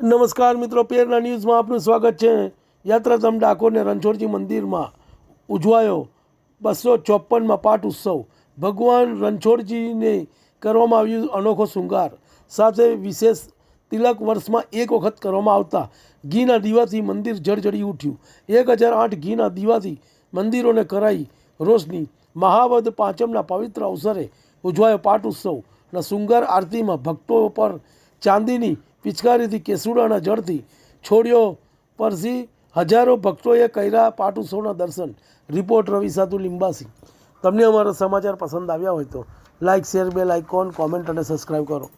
નમસ્કાર મિત્રો પેરના ન્યૂઝમાં આપનું સ્વાગત છે. યાત્રાધામ ડાકોરને રણછોડજી મંદિરમાં ઉજવાયો બસો ચોપનમાં પાઠ ઉત્સવ. ભગવાન રણછોડજીને કરવામાં આવ્યું અનોખો શૃંગાર. સાથે વિશેષ તિલક વર્ષમાં એક વખત કરવામાં આવતા ઘીના દીવાથી મંદિર જળજળી ઉઠ્યું. એક હજાર આઠ ઘીના દીવાથી મંદિરોને કરાઈ રોશની. મહાવદ પાંચમના પવિત્ર અવસરે ઉજવાયો પાઠ ઉત્સવના શૃંગાર આરતીમાં ભક્તો પર ચાંદીની પિચકારીથી કેસુડાના જળથી છોડ્યો પરથી હજારો ભક્તોએ કર્યા પાટુસોના દર્શન. રિપોર્ટ રવિ સાધુ લિંબાસી. તમને અમારા સમાચાર પસંદ આવ્યા હોય તો લાઇક શેર બે લાઇક કોન કોમેન્ટ અને સબસ્ક્રાઈબ કરો.